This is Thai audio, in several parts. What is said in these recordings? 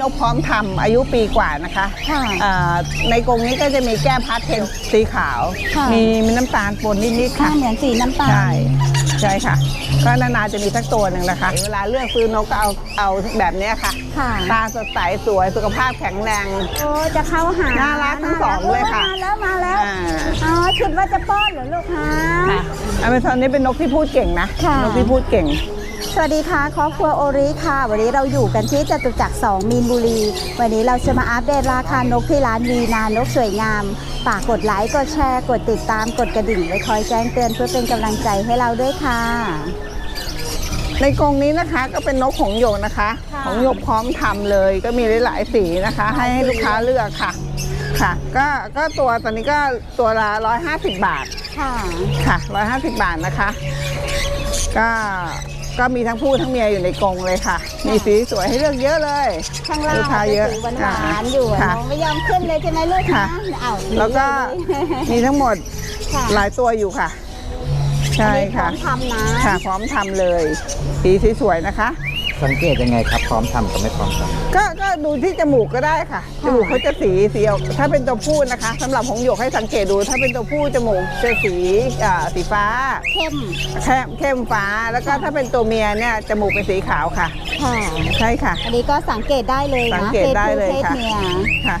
นกพร้อมทำอายุปีกว่านะคะค่ะอ่าในกรงนี้ก็จะมีแก้มพาสเทลสีขาว ค่ะ มีมีน้ำตาลปนนิดๆค่ะ ค่ะเหมือนสีน้ำตาล ใช่ใช่ค่ะ ก็นานๆจะมีสักตัวหนึ่งนะคะ เวลาเลือกซื้อนกก็เอาเอาแบบเนี้ยค่ะ ค่ะตาสดใสสวยสุขภาพแข็งแรง โอ้จะเข้าหาน่ารักทั้งสองเลยค่ะมาแล้วมาแล้วอ่า อ๋อคิดว่าจะป้อนเหรอลูกฮะค่ะอเมซอนนี้เป็นนกที่พูดเก่งนะค่ะ นกที่พูดเก่ง สวัสดีค่ะครอบครัวโอริค่ะ วันนี้เราอยู่กันที่จตุจักร2มีนบุรี วันนี้เราจะมาอัปเดตราคานกที่ร้านวีนานกสวยงาม ฝากกดไลค์ กดแชร์ กดติดตาม กดกระดิ่งไว้คอยแจ้งเตือนเพื่อเป็นกำลังใจให้เราด้วยค่ะ ในกรงนี้นะคะก็เป็นนกหงส์หยกนะคะ ค่ะหงส์หยกพร้อมทำเลย ก็มีหลายๆสีนะคะหลายสีให้ให้ลูกค้าเลือกค่ะ ค่ะ ก็ก็ตัวตอนนี้ก็ตัวละ150 บาท ค่ะ ค่ะ 150 บาทนะคะ ก็ ก็มีทั้งผู้ทั้งเมียอยู่ในกรงเลยค่ะ มีสีสวยให้เลือกเยอะเลย ข้างล่างลูกค้าเยอะจะสีหวานๆอยู่อะค่ะน้องไม่ยอมขึ้นเลยใช่ไหมลูกค่ะ นะอ้าวแล้วก็มีทั้งหมดค่ะหลายตัวอยู่ค่ะ ใช่ค่ะ อันนี้พร้อมทำนะ ค่ะพร้อมทำเลย สีสวยๆนะคะ สังเกตยังไงครับพร้อมทำกับไม่พร้อมทก็ก็ดูที่จมูกก็ได้ค่ะ จมูกเขาจะสีสีออกถ้าเป็นตัวผู้นะคะสำหรับหงส์หยกให้สังเกตดู ถ้าเป็นตัวผู้จมูกจะสีอ่าสีฟ้าเข้มเข้มเข้มฟ้าแล้วก็ค่ะถ้าเป็นตัวเมียเนี่ยจมูกเป็นสีขาวค่ะ ค่ะ ใช่ค่ะ อันนี้ก็สังเกตได้เลยนะสังเกตได้เลยพศค่ะผู้เพศเมีย ค่ะ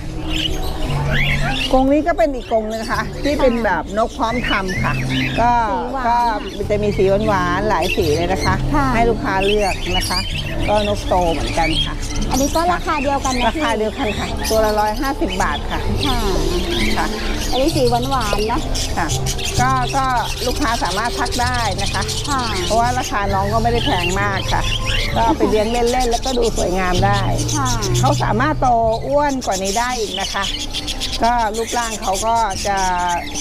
กรงนี้ก็เป็นอีกกรงหนึงนะคะที่เป็นแบบนกพร้อมทำค่ะ ก็สีหวานก็อะจะมีสีหวานๆหลายสีเลยนะคะ ค่ะ ให้ลูกค้าเลือกนะคะ ก็นกโตเหมือนกันค่ะ อันนี้ก็ราคาเดียวกันนะราคาพี่เดียวกันค่ะ ตัวละร้อยห้าสิบบาทค่ะค่ะค่ะ อันนี้สีหวานหวานๆเนาะค่ะ ก็ก็ลูกค้าสามารถทักได้นะคะ ค่ะเพราะว่าราคาน้องก็ไม่ได้แพงมากค่ะ ก็เอาไปเลี้ยงเล่นๆแล้วก็ดูสวยงามได้ ค่ะเขาสามารถโตอ้วนกว่านี้ได้อีกนะคะ ก็รูปร่างเขาก็จะ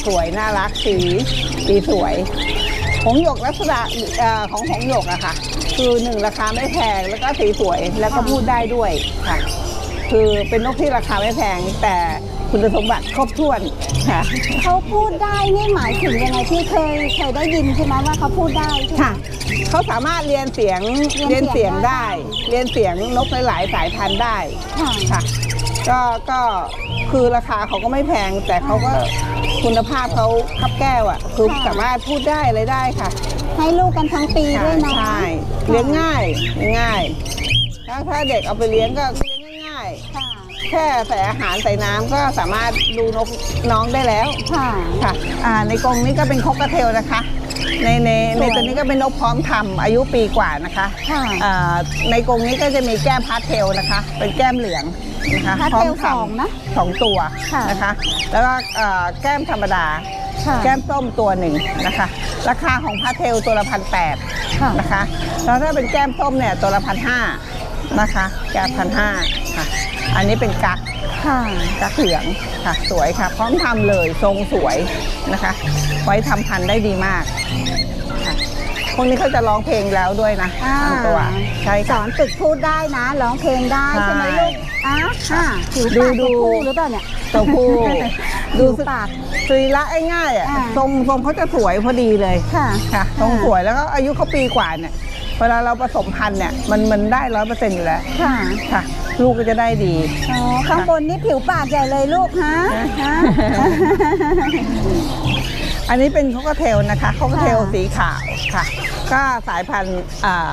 สวยน่ารักสีสีสวยหงส์หยกลักษณะเอ่อของหงส์หยกอะค่ะ คือหนึ่งราคาไม่แพงแล้วก็สีสวยแล้วก็พูดได้ด้วยค่ะ คือเป็นนกที่ราคาไม่แพงแต่คุณสมบัติครบถ้วนค่ะเขาพูดได้นี่หมายถึงยังไงพี่เคยเคยได้ยินใช่ไหมว่าเขาพูดได้ใช่ไหมค่ะเขาสามารถเรียนเสียงเรีเรียยนนเสีเสียยงงได้ได้ เรียนเสียงนกหลายๆสายพันธุ์ได้ค่ะค่ะก็ก็ คือราคาเขาก็ไม่แพง แต่เขาก็คุณภาพเขาคับแก้วอะ คือค่ะสามารถพูดได้อะไรได้ค่ะ ให้ลูกกันทั้งปีด้วยนะใช่เลี้ยงง่ายเลี้ยงง่ายถ้าถ้าเด็กเอาไปเลี้ยงก็เลี้ยงง่ายค่ะๆแค่ใส่อาหารใส่น้ำก็สามารถดูนกน้องได้แล้วค่ะค่ะอ่าในกรงนี้ก็เป็นคอกกระเทลนะคะในในในสวยตัวนี้ก็เป็นนกพร้อมทำอายุปีกว่านะคะค่ะอ่าในกรงนี้ก็จะมีแก้มพาสเทลนะคะ เป็นแก้มเหลืองนะคะพาสพร้อเทมลทสองนะำสองตัวค่ะนะคะ แล้วก็อ่าแก้มธรรมดา ค่ะแก้มส้มตัวหนึ่งนะคะ ราคาของพาสเทลตัวละพันแปดค่ะนะคะ แล้วถ้าเป็นแก้มส้มเนี่ยตัวละพันห้านะคะ แก้มพันห้าค่ะ อันนี้เป็นกัก ค่ะ กักเหลืองค่ะสวยค่ะ พร้อมทำเลยทรงสวยนะคะ ไว้ทำพันธุ์ได้ดีมากค่ะ พวกนี้เขาจะร้องเพลงแล้วด้วยนะอ่า บางตัวใช่สค่ะอนฝึกพูดได้นะร้องเพลงได้ใช่ใช่ไหมลูกอะค่ะผิวดูปากดู ตัวผู้หรือเปล่าเนี่ย ตัวผู้ดูผิวปากสรีระง่ายๆอะอ่า ทรงทรงเขาจะสวยพอดีเลย ค่ะค่ะทรงสวยแล้วก็อายุเขาปีกว่าเนี่ย เวลาเราผสมพันธุ์เนี่ยมันมันได้ร้อยเปอร์เซ็นต์อยู่แล้วค่ะค่ะ ลูกก็จะได้ดี อ๋อข้างบนนี่ผิวปากใหญ่เลยลูกฮะฮะ อันนี้เป็นคอกเทลนะคะคอกเทลค่ะสีขาวค่ะ ก็สายพันธุ์อ่า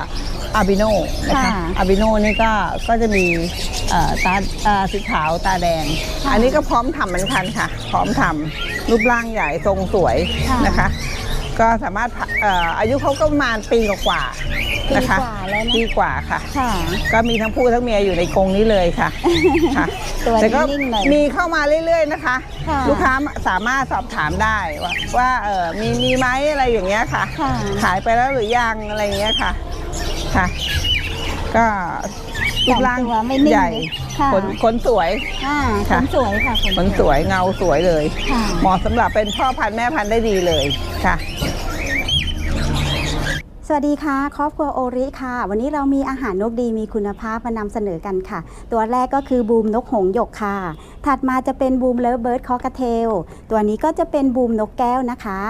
อาบิโนนะคะค่ะอาบิโนนี่ก็ก็จะมีเอ่อตาอ่าสีขาวตาแดงค่ะอันนี้ก็พร้อมทำเหมือนกันค่ะ พร้อมทำรูปร่างใหญ่ทรงสวยค่ะนะคะ ก็สามารถผ่าเอ่ออายุเขาก็ประมาณปีกว่าๆนะคะปีกว่าแล้วนะ ปีกว่าค่ะ ค่ะ ก็มีทั้งผู้ทั้งเมียอยู่ในกรงนี้เลยค่ะค่ะตัวแต่ก็นิ่งๆหน่อยมีเข้ามาเรื่อย ๆนะคะ ค่ะ ลูกค้าสามารถสอบถามได้ว่าว่าเออมีมีไหมอะไรอย่างเงี้ยค่ะ ค่ะ ขายไปแล้วหรือยังอะไรอย่างเงี้ยค่ะค่ะ ก็รูปร่างแต่งตัวไม่นิ่งใหญ่เลยค่ะ ขนขนสวยอ่าขค่ะ นสวยค่ะขนสวยเงาสวยเลย ค่ะ เหมาะสำหรับเป็นพ่อพันธุ์แม่พันธุ์ได้ดีเลยค่ะส วัสดีค่ะ ครอบครัวโอริค่ะ วันนี้เรามีอาหารนกดีมีคุณภาพมานำเสนอกันค่ะ ตัวแรกก็คือบูมนกหงหยกค่ะ ถัดมาจะเป็นบูมเลิฟเบิร์ดคอกเทล ตัวนี้ก็จะเป็นบูมนกแก้วนะคะ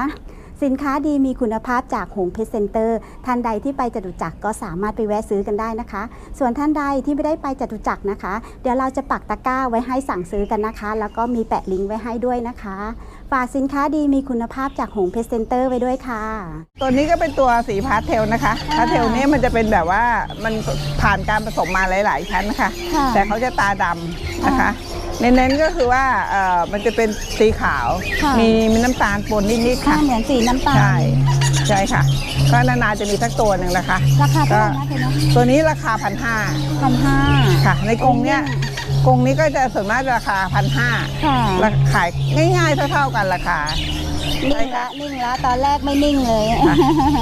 สสินค้าดีมีคุณภาพจากหงเพชรเซ็นเตอร์ท่านใดที่ไปจตุจักรก็สามารถไปแวะซื้อกันได้นะคะ ส่วนท่านใดที่ไม่ได้ไปจตุจักรนะคะ เดี๋ยวเราจะปักตะกร้าไว้ให้สั่งซื้อกันนะคะ แล้วก็มีแปะลิงก์ไว้ให้ด้วยนะคะฝากสินค้าดีมีคุณภาพจากหงเพชรเซ็นเตอร์ไว้ด้วยค่ะ ตัวนี้ก็เป็นตัวสีพาสเทลนะคะอ่าพาสเทลเนี่ยมันจะเป็นแบบว่ามันผ่านการผสมมาหลาย ๆ ชั้นนะคะค่ะแต่เขาจะตาดำนะคะ เน้นๆก็คือว่าเอ่อมันจะเป็นสีขาว ค่ะ มีมีน้ำตาลปนนิดๆค่ะค่ะ เหมือนสีน้ำตาล ใช่ใช่ค่ะ ก็นานๆจะมีสักตัวหนึ่งนะคะ ราคาเท่าไหร่นะเธอเนาะตัวนี้ราคาพันห้าพันห้าค่ะ ในกรงเนี่ยกรงนี้ก็จะส่วนมากราคาพันห้าค่ะ ขายง่ายๆเท่าๆกันราคา นิ่งละนิ่งละตอนแรกไม่นิ่งเลยค่ะ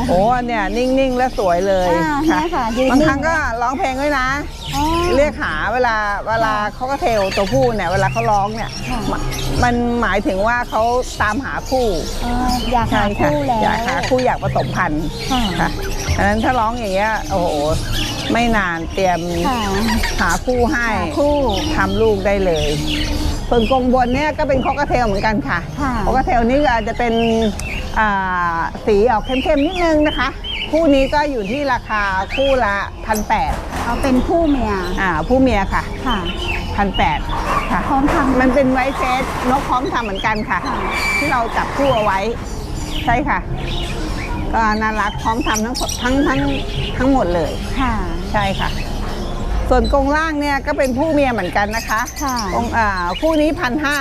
โอ้เนี่ยนิ่งๆและสวยเลยอ่าเนี่ยค่ะยืนบางนิ่งครั้งก็ร้องเพลงด้วยนะอ๋อเรียกหาเวลาเวลาเขาก็เทลตัวผู้เนี่ยเวลาเขาร้องเนี่ยค่ะมมันหมายถึงว่าเขาตามหาคู่เอออยากหาใช่ค่ะคู่แล้วอยากหาคู่อยากผสมพันธุ์ค่ะค่ะอันนั้นถ้าร้องอย่างเงี้ยโอ้โหไม่นานเตรียมค่ะหาคู่ให้หาคู่ทำลูกได้เลย ส่วนกรงบนเนี่ยก็เป็นคอกเทลเหมือนกันค่ะค่ะคอกเทลนี่ก็จะเป็นอ่าสีออกเข้มๆนิดนึงนะคะ คู่นี้ก็อยู่ที่ราคาคู่ละพันแปดเอาเป็นคู่เมียอ่าผู้เมียค่ะค่ะพันแปดค่ะพร้อมทำมันเป็นไวท์เฟสนกพร้อมทำเหมือนกันค่ะค่ะ ที่เราจับคู่เอาไว้ ใช่ค่ะ ก็น่ารักพร้อมทำทั้งทั้งทั้งทั้งหมดเลยค่ะ ใช่ค่ะ ส่วนกรงล่างเนี่ยก็เป็นผู้เมียเหมือนกันนะคะค่ะกรงอ่าคู่นี้พันห้า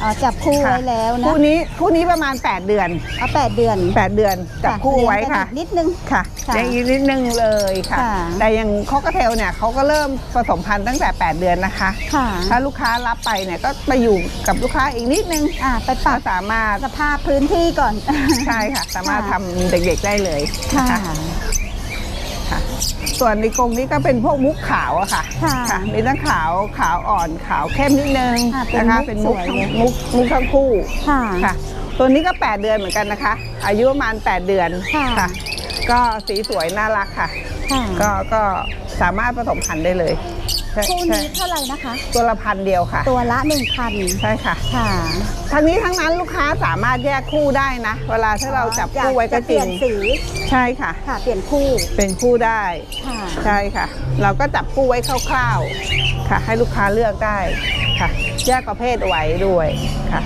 เอาจับคู่ไว้แล้วนะคู่นี้คู่นี้ประมาณ 8 เดือนเอาแปดเดือน 8 เดือนจับคู่ไว้ค่ะเลี้ยงกันอีกนิดนึงค่ะค่ะ ยังอีกนิดนึงเลยค่ะ ค่ะ แต่อยังคอกเทลเนี่ยเขาก็เริ่มผสมพันธุ์ตั้งแต่ 8 เดือนนะคะ ค่ะถ้าลูกค้ารับไปเนี่ยก็ไปอยู่กับลูกค้าอีกนิดนึงอ่าไปปรัก็บสามารถสภาพพื้นที่ก่อน ใช่ค่ะ สามารถค่ะทำเด็กๆได้เลยค่ะนค่ะ ส่วนในกรงนี้ก็เป็นพวกมุกขาวอะค่ะค่ะมีทั้งขาวขาวอ่อนขาวเข้มนิดนึงค่ะเป็นนะคะมุกเป็นมุกสวยทั้งเลย มุกมุกทั้งคู่ค่ะ ค่ะ ตัวนี้ก็ 8 เดือนเหมือนกันนะคะ อายุประมาณ 8 เดือนค่ะ ก็สีสวยน่ารักค่ะ ค่ะ ก็ก็สามารถผสมพันธุ์ได้เลย ใช่คู่ใช่นี้เท่าไหร่นะคะ ตัวละพันเดียวค่ะ ตัวละหนึ่งพันใช่ค่ะ ค่ะทั้งนี้ทั้งนั้นลูกค้าสามารถแยกคู่ได้นะ เวลาถ้าเราจับคู่ไว้ก็จะเปจริลี่ยงนสีใช่ค่ะ ค่ะ เปลี่ยนคู่เป็นคู่ได้ ค่ะ ใช่ค่ะ เราก็จับคู่ไว้คร่าวๆค่ะ ให้ลูกค้าเลือกได้ค่ะ แยกประเภทไว้ด้วยค่ะ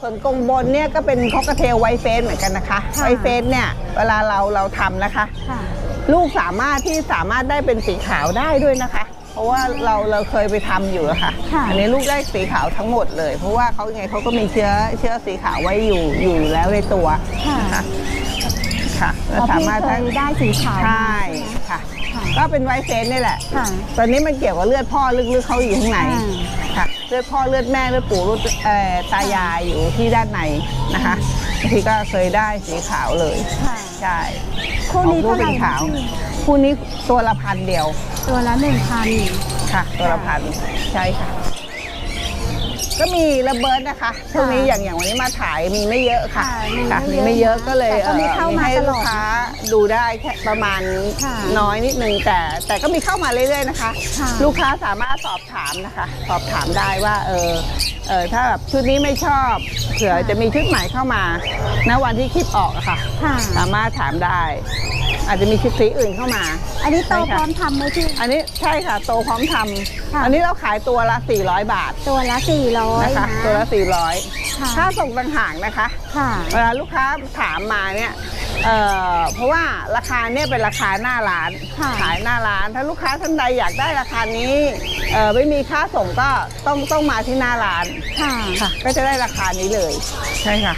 ส่วนกรงบนเนี่ยก็เป็นคอกเทลไวท์เฟสเหมือนกันนะคะค่ะ ไวท์เฟสเนี่ยเวลาเราเราทำนะคะ ค่ะ ลูกสามารถที่สามารถได้เป็นสีขาวได้ด้วยนะคะ เพราะว่าเราเราเคยไปทำอยู่อะค่ะ ค่ะ อันนี้ลูกได้สีขาวทั้งหมดเลย เพราะว่าเขาไงเขาก็มีเชื้อเชื้อสีขาวไว้อยู่อยู่แล้วในตัวค่ะค่ะค่ะแล้อ๋วอสาพี่มารถเคทั้งยได้สีขาวใช่มาค่ะ ค่ะก็เป็นไวท์เฟสนี่แหละ ค่ะ ตอนนี้มันเกี่ยวกับเลือดพ่อลึกๆเขาอยู่ข้างในอ่า ค่ะ เลือดพ่อเลือดแม่เลือดปู่เลือดเอ่อตายายอยู่ที่ด้านในนะคะบางทีก็เคยได้สีขาวเลยค่ะ ใช่ คู่นี้ออกลูเท่ากไหร่เป็นนะขาวพี่ คู่นี้ตัวละพันเดียว ตัวละหนึ่งพันค่ะ ตัวละพันใช่ค่ะ ก็มีระเบิดนะคะช่วงนี้อย่างอย่างวันนี้มาถ่ายมีไม่เยอะค่ะค่ะ มีไม่เยอะมีไม่เยอะก็เลยแต่ก็มีอ่อเข้ามาให้ตลอดลูกค้าดูได้แค่ประมาณค่ะน้อยนิดนึงแต่ แต่ก็มีเข้ามาเรื่อยๆนะคะค่ะลูกค้าสามารถสอบถามนะคะ สอบถามได้ว่าเออเออถ้าแบบชุดนี้ไม่ชอบเผื่อจะมีชุดใหม่เข้ามาณวันที่คลิปออกอะค่ะค่ะสามารถถามได้ อาจจะมีชุดสีอื่นเข้ามา อันนี้โตใช่พค่ะร้อมทำไหมพี่ อันนี้ใช่ค่ะ โตพร้อมทค่ะำอันนี้เราขายตัวละ 400 บาทตัวละสี่ร้อยนะคะนะตัวละ ค่ะ400 ค่าส่งต่างหากนะคะ ค่ะ เวลาลูกค้าถามมาเนี่ยเอ่อเพราะว่าราคาเนี่ยเป็นราคาหน้าร้าน ค่ะ ขายหน้าร้าน ถ้าลูกค้าท่านใดอยากได้ราคานี้เอ่อไม่มีค่าส่งก็ต้องต้องมาที่หน้าร้าน ค่ะค่ะก็จะได้ราคานี้เลย ใช่ค่ะ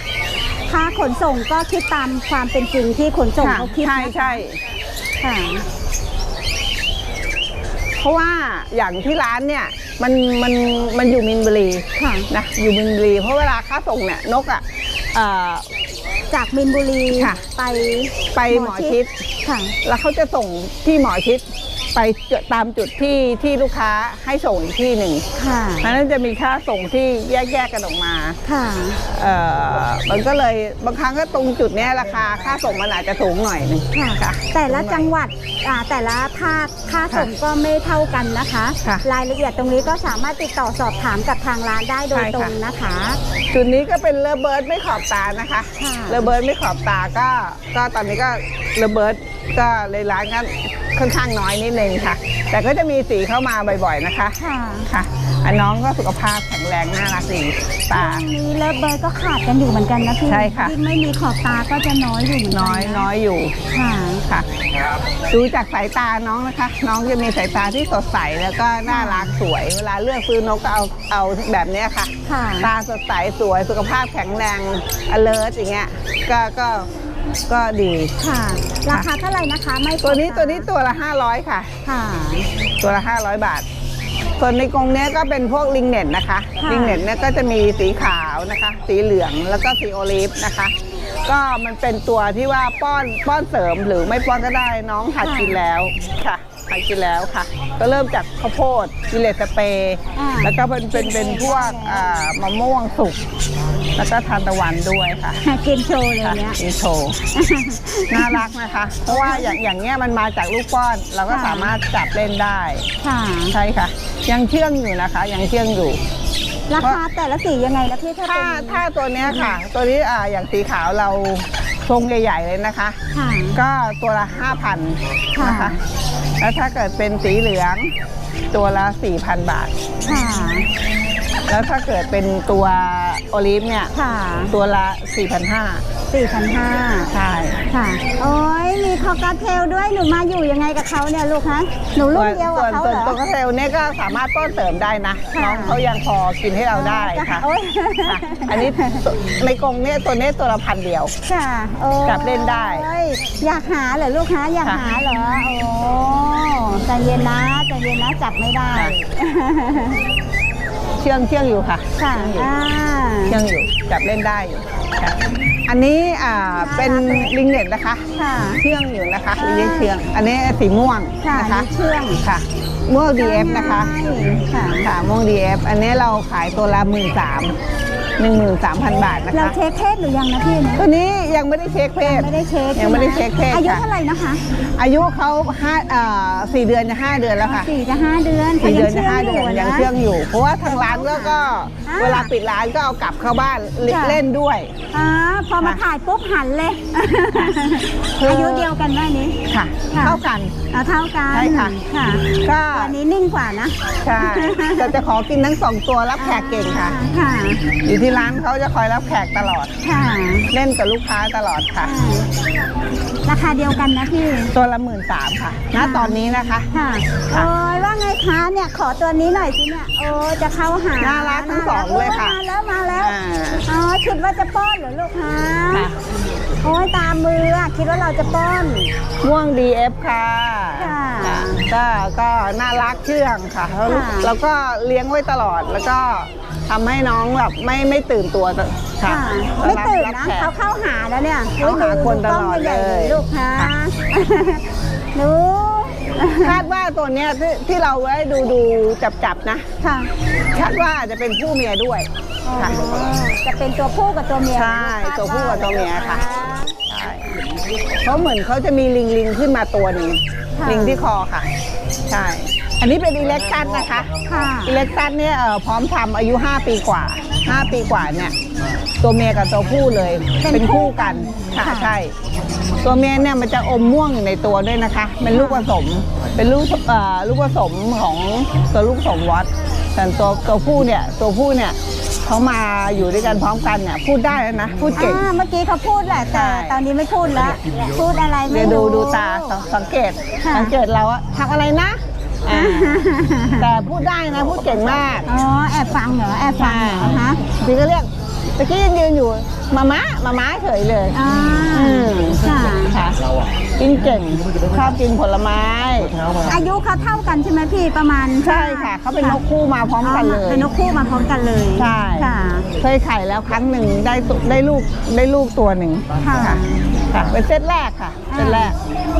ค่าขนส่งก็คิดตามความเป็นจริงที่ขนส่งค่ะเขาคิดใช่นะคะใช่ค่ะเพราะว่าอย่างที่ร้านเนี่ยมันมันมันอยู่มินบุรีค่ะนะอยู่มินบุรีเพราะเวลาค่าส่งเนี่ยนกอะเอ่อจากมินบุรีค่ะไปไปหมอชิดค่ะ แล้วเขาจะส่งที่หมอชิด ไปจุดตามจุดที่ที่ลูกค้าให้ส่งอีกที่หนึ่งค่ะอันนั้นจะมีค่าส่งที่แยกๆกันออกมา ค่ะ เอ่อ มันก็เลยบางครั้งก็ตรงจุดเนี้ยราคาค่าส่งมันอาจจะสูงหน่อยหนึงค่ะ ค่ะแต่ละจังหวัดอ่าแต่ละภาคค่าส่งก็ไม่เท่ากันนะคะ ค่ะรายละเอียดตรงนี้ก็สามารถติดต่อสอบถามกับทางร้านได้โดยใช่ตรค่ะงนะคะ จุดนี้ก็เป็นเลอเบิร์ดไม่ขอบตานะคะค่ะเลอเบิร์ดไม่ขอบตาก็ ก็ตอนนี้ก็เลอเบิร์ดก็เลยร้านก็ ค่อนข้างน้อยนิดนึงค่ะ แต่ก็จะมีสีเข้ามาบ่อยๆนะคะค่ะค่ะอันน้องก็สุขภาพแข็งแรงน่ารักดีตาตรงนี้เลิฟเบอร์ก็ขาดกันอยู่เหมือนกันนะพี่ใช่ค่ะยิ่งไม่มีขอบตาก็จะน้อยอยู่เหมือนกันน้อยน้อยอยู่ค่ะ ค่ะ ดูจากสายตาน้องนะคะ น้องจะมีสายตาที่สดใสแล้วก็น่ารักสวย เวลาเลือกซื้อนกก็เอาเอาแบบเนี้ยค่ะ ค่ะ ตาสดใสสวยสุขภาพแข็งแรง alert อย่างเงี้ยก็ก็ ก็ดีค่ะ ราคาเท่าไหร่นะคะ ไม่ตัวนี้ขอบตาตัวนี้ตัวละ 500 ค่ะ ค่ะ ตัวละ 500 บาท ส่วนในกรงเนี้ยก็เป็นพวกลิงเน็ตนะคะ ค่ะ ลิงเน็ตเนี่ยก็จะมีสีขาวนะคะ สีเหลืองแล้วก็สีโอลีฟนะคะ ก็มันเป็นตัวที่ว่าป้อนป้อนเสริมหรือไม่ป้อนก็ได้น้องหัดกินแล้วค่ะหัดกินแล้วค่ะ ก็เริ่มจากข้าวโพดกิเลสสเปรย์อ่า แล้วก็เป็นเป็นเป็นพวกอ่ามะม่วงสุก แล้วก็ทานตะวันด้วยค่ะกินโชว์เลยค่ะเนี้ยมีโชว์น่ารักนะคะ เพราะว่าอย่างอย่างเงี้ยมันมาจากลูกป้อน เราก็ค่ะ สามารถจับเล่นได้ ค่ะ ใช่ค่ะ ยังเชื่องอยู่นะคะ ยังเชื่องอยู่ ราคาแต่ละสียังไงนะพี่ถ้าถ้าเป็นถ้าตัวเนี้ยค่ะ ตัวนี้อ่าอย่างสีขาวเราทรงใหญ่ ๆ เลยนะคะ ค่ะ ก็ตัวละ 5,000นะคะค่ะแล้วถ้าเกิดเป็นสีเหลือง ตัวละ 4,000 บาท ค่ะ แล้วถ้าเกิดเป็นตัวโอลิฟเนี่ยค่ะ ตัวละ 4,500สี่พันห้าใช่ ค่ะ โอ้ยมีคอกาเทลด้วย หนูมาอยู่ยังไงกับเขาเนี่ยลูกฮะหนูรุ่นเดียวกับเขาส่วนเหรอตัวกระเทลเนี่ยก็สามารถป้อนเสริมได้นะ ค่ะน้องเขายังพอกินให้เราได้ค่ะโอ้ย ค่ะ อันนี้ในกรงเนี่ยตัวเนี้ยตัวละพันเดียว ค่ะ โอ้ยจับเล่นได้อยากหาเหรอลูกฮะอยากค่ะหาเหรอ โอ้ใจเย็นนะใจเย็นนะจับไม่ได้ เชื่องเชื่องอยู่ค่ะค่ะเชื่องอยู่อ่าเชื่องอยู่จับเล่นได้อยู่ค่ะอันนี้อ่าเป็นลิงเน็ตนะคะ ค่ะ เชื่องอยู่นะคะอ่าลิงเชื่อง อันนี้สีม่วงค่ะนะคะนี่เชื่องค่ะ ม่วง DF นะคะค่ะ ค่ะม่วง DF อันนี้เราขายตัวละหมื่นสาม หนึ่งหมื่นสามพันบาทนะเราคะ เช็คเพศหรือยังนะพี่เนี่ยตัวนี้ยังไม่ได้เช็คเพศ ไม่ได้เช็คยังไม่ได้เช็คเพศอายุค่ะ เท่าไหร่นะคะอายุเขาห้าเอ่อสี่เดือนจะห้าเดือนแล้วค่ะสี่จะห้าเดือนสี่เดือนจะขาห้าเดือนยังเชื่องอยู่ เพราะว่าทางร้านก็ก็อ่าเวลาปิดร้านก็เอากลับเข้าบ้านเล่นค่ะ เล่นด้วย อ่าพอมาค่ะถ่ายปุ๊บหันเลย คืออ อายุเดียวกันไหมอันนี้ ค่ะ ค่ะ เท่ากันอ่าเท่ากันใช่ค่ะ ค่ะก็ตัวนี้นิ่งกว่านะ ใช่แต่จะขอกินทั้งสองตัวรับแขกเก่งค่ะ ค่ะ อยู่ที่ร้านเขาจะคอยรับแขกตลอด ค่ะเล่นกับลูกค้าตลอดค่ะอ่าราคาเดียวกันนะพี่ ตัวละหมื่นสามค่ะณตอนนี้นะคะ ค่ะค่ะโอ้ยว่าไงคะเนี่ยขอตัวนี้หน่อยสิเนี่ยโอ้ยจะเข้าหาน่ารักทั้งสองเลยค่ะมาแล้วมาแล้วอ่าอ๋อคิดว่าจะป้อนเหรอลูกคะค่ะโอ้ยตามมืออะคิดว่าเราจะป้อนม่วง DF ค่ะค่ะค่ะก็ก็น่ารักเชื่องค่ะแล้วค่ะแล้วก็เลี้ยงไว้ตลอดแล้วก็ ทำให้น้องแบบไม่ไม่ตื่นตัวค่ะค่ะไม่ตื่นรับนะแขก เขาเข้าหาแล้วเนี่ยเขาหาคนตลอดใหญ่ๆเลย ลูกค้าค่ะหนูคาดว่าตัวเนี้ยที่ที่เราไว้ดูดูจับจับๆนะ ค่ะคาดว่าอาจจะเป็นผู้เมียด้วยค่ะ อ๋อจะเป็นตัวผู้กับตัวเมียใช่ตัวผู้กับตัวเมียค่ะนใช่เพราะเหมือนเขาจะมีลิงลิงขึ้นมาตัวหนึ่งค่ะ ลิงที่คอค่ะ ใช่ อันนี้เป็นอิเล็กตันนะคะค่ะอิเล็กตันเนี่ยเอ่อพร้อมทำอายุ 5 ปีกว่า 5 ปีกว่าเนี่ยตัวเมียกับตัวผู้เลยเป็นเป็นคู่กันคู่ค่ะค่ะ ใช่ ตัวเมียเนี่ยมันจะอมม่วงอยู่ในตัวด้วยนะคะ เป็นลูกผสม เป็นลูกเอ่อลูกผสมของตัวลูกผสมวัดแต่ตัวตัวผู้เนี่ยตัวผู้เนี่ยเขามาอยู่ด้วยกันพร้อมกันเนี่ยพูดได้แล้วนะพูดเก่ง อ่าเมื่อกี้เขาพูดแหละแต่ใช่ ตอนนี้ไม่พูดแล้วพูดอะไรไม่เดี๋ยวดูรู้ ดูตาสังสังเกตค่ะ สังเกตเราอะทำอะไรนะอ่า แต่พูดได้นะพูดเก่งมากอ๋อแอบฟังเหรอแอบฟังเหรอฮะพี่ก็เรียกตะกี้ยังยืนอยู่มาม้ามาม้าเฉยเลยอ่าอืมค่ะค่ะกินเก่งชอบกินผลไม้ อายุเขาเท่ากันใช่ไหมพี่ประมาณใช่ค่ะเขาเป็นนกคู่มาพร้อมกันเลยเป็นนกคู่มาพร้อมกันเลยใช่ค่ะเคยไข่แล้วครั้งหนึ่งได้ตุได้ลูกได้ลูกตัวหนึ่งค่ะ ค่ะเป็นเซตแรกค่ะเซตแรก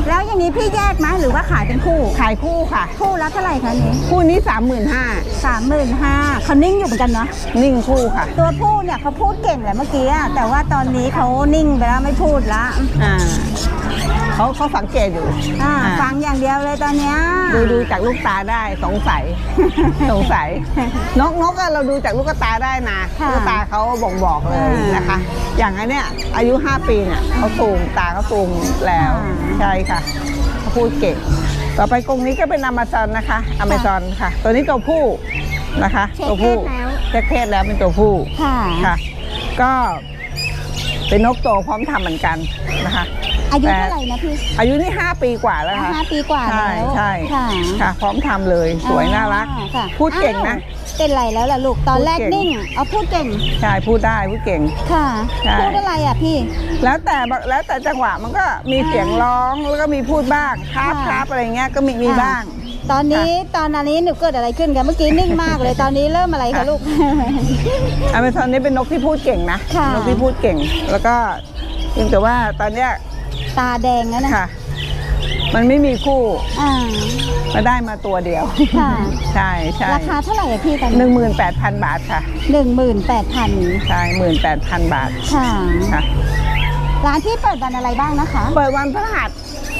แล้วอย่างนี้พี่แยกไหมหรือว่าขายเป็นคู่ ขายคู่ค่ะ คู่ละเท่าไหร่คะนี้ คู่นี้สามหมื่นห้าสามหมื่นห้าเขานิ่งอยู่เหมือนกันเนาะ นิ่งคู่ค่ะ ตัวผู้เนี่ยเขาพูดเก่งแหละเมื่อกี้อะแต่ว่าตอนนี้เขานิ่งไปแล้วไม่พูดละ อ่า เขาเขาสังเกตอยู่อ่าอ่าฟังอย่างเดียวเลยตอนเนี้ยดูดูจากลูกตาได้สงสัย สงสัย นกนกอะเราดูจากลูกตาได้นะค่ะลูกตาเขาบ่งบอกเลยอ่านนะคะ อย่างอันเนี้ยอายุ 5 ปีเนี่ยเขาตูมตาเขาตูมแล้วอ่า ใช่ค่ะเขาพูดเก่งต่อไปกรงนี้ก็เป็นอเมซอนนะคะอเมซอนค่ะ ตัวนี้ตัวผู้นะคะเช็คตัวเพผู้ศแล้วเช็คเพศแล้วเป็นตัวผู้ ค่ะ ค่ะก็เป็นนกโตพร้อมทำเหมือนกันนะคะ อายุแต่เท่าไหร่นะพี่อายุนี่ 5 ปีกว่าแล้วค่ะห้าปีกว่าใช่แล้วใช่ค่ะค่ะ พร้อมทำเลยสวยน่ารักอ่ค่ะพูดเก่งนะอ้าวเป็นไรแล้วล่ะลูกตอนแรกพูดเก่งนิ่งเอาพูดเก่งใช่พูดได้พูดเก่งค่ะใช่พูดอะไรอะพี่ แล้วแต่บางแล้วแต่จังหวะมันก็มีเสียงร้องแล้วก็มีพูดบ้างครับค่ะครับอะไรเงี้ยก็มีมีค่ะบ้าง ตอนนี้ตอนนี้หนูเกิดอะไรขึ้นกันเมื่อกี้นิ่งมากเลยตอนนี้เริ่มอะไรคะค่ะลูกอเมซอนนี่เป็นนกที่พูดเก่งนะค่ะนกที่พูดเก่งแล้วก็เพียงแต่ว่าตอนเนี้ย ตาแดงแล้วนะค่ะ มันไม่มีคู่อ่า มาได้มาตัวเดียว ค่ะ ใช่ใช่ราคาเท่าไหร่อะพี่ตอนหนี้นึ่งหมื่นแปดพันบาทค่ะ หนึ่งหมื่นแปดพันใช่หมื่นแปดพันบาทค่ะ ค่ะ ร้านที่เปิดวันอะไรบ้างนะคะ เปิดวันพฤหัส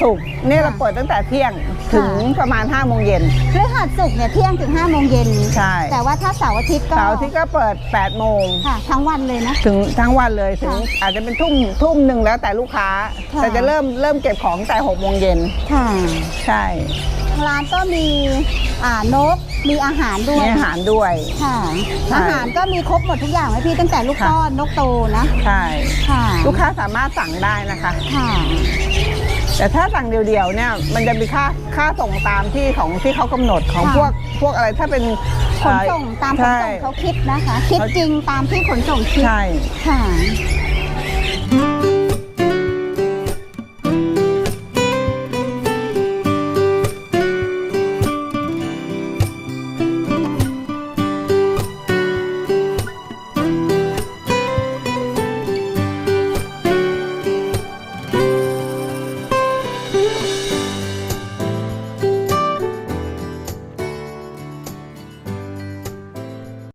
ศุกร์นี่เราเปิดตั้งแต่เที่ยงถึงประมาณ5้าโมงเย็น พฤหัสศุกร์เนี่ยเที่ยงถึง5้าโมงเย็นใช่แต่ว่าถ้าเสาร์อาทิตย์ก็เสาร์อาที่ก็เปิด8ปดโมงค่ะทั้งวันเลยนะ ถึงทั้งวันเลยถึงค่ะอาจจะเป็นทุ่มทุ่มหนึ่งแล้วแต่ลูกค้าค่ะแต่จะเริ่มเริ่มเก็บของแต่6กโมงเย็นค่ะใช่ร้านก็มีอ่านกมีอาหารด้วมียอาหารด้วยค่ะใช่อาหารก็มีครบหมดทุกอย่างไหมพี่ตั้งแต่ลูกค่ะป้อนนกโตนะใช่ค่ะ ลูกค้าสามารถสั่งได้นะคะค่ะ แต่ถ้าสั่งเดียวๆเนี่ยมันจะมีค่าค่าส่งตามที่ของที่เขากำหนดของค่ะ พวกพวกอะไรถ้าเป็นขนส่งตามขนใช่ส่งเขาคิดนะคะ คิดจริงตามที่ขนส่งคิดใช่ ค่ะ